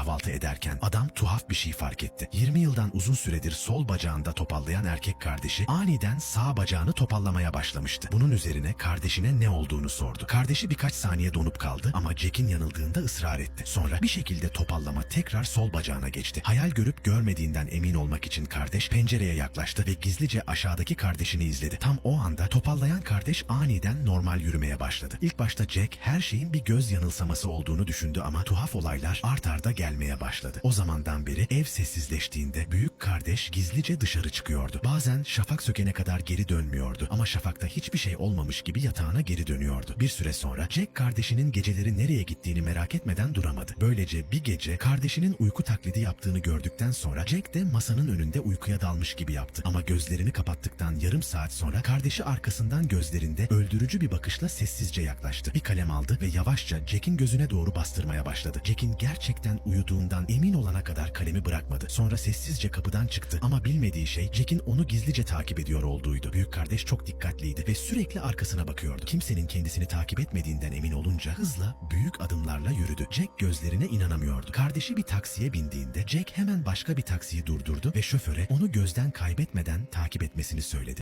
kahvaltı ederken adam tuhaf bir şey fark etti. 20 yıldan uzun süredir sol bacağında topallayan erkek kardeşi aniden sağ bacağını topallamaya başlamıştı. Bunun üzerine kardeşine ne olduğunu sordu. Kardeşi birkaç saniye donup kaldı ama Jack'in yanıldığında ısrar etti. Sonra bir şekilde topallama tekrar sol bacağına geçti. Hayal görüp görmediğinden emin olmak için kardeş pencereye yaklaştı ve gizlice aşağıdaki kardeşini izledi. Tam o anda topallayan kardeş aniden normal yürümeye başladı. İlk başta Jack her şeyin bir göz yanılsaması olduğunu düşündü ama tuhaf olaylar art arda gelmeye başladı. O zamandan beri ev sessizleştiğinde büyük kardeş gizlice dışarı çıkıyordu. Bazen şafak sökene kadar geri dönmüyordu ama şafakta hiçbir şey olmamış gibi yatağına geri dönüyordu. Bir süre sonra Jack kardeşinin geceleri nereye gittiğini merak etmeden duramadı. Böylece bir gece kardeşinin uyku taklidi yaptığını gördükten sonra Jack de masanın önünde uykuya dalmış gibi yaptı. Ama gözlerini kapattıktan yarım saat sonra kardeşi arkasından gözlerinde öldürücü bir bakışla sessizce yaklaştı. Bir kalem aldı ve yavaşça Jack'in gözüne doğru bastırmaya başladı. Jack'in gerçekten uyuduğundan emin olana kadar kalemi bırakmadı. Sonra sessizce kapıdan çıktı ama bilmediği şey Jack'in onu gizlice takip ediyor olduğuydu. Büyük kardeş çok dikkatliydi ve sürekli arkasına bakıyordu. Kimsenin kendisini takip etmediğinden emin olunca hızla büyük adımlarla yürüdü. Jack gözlerine inanamıyordu. Kardeşi bir taksiye bindiğinde Jack hemen başka bir taksiyi durdurdu ve şoföre onu gözden kaybetmeden takip etmesini söyledi.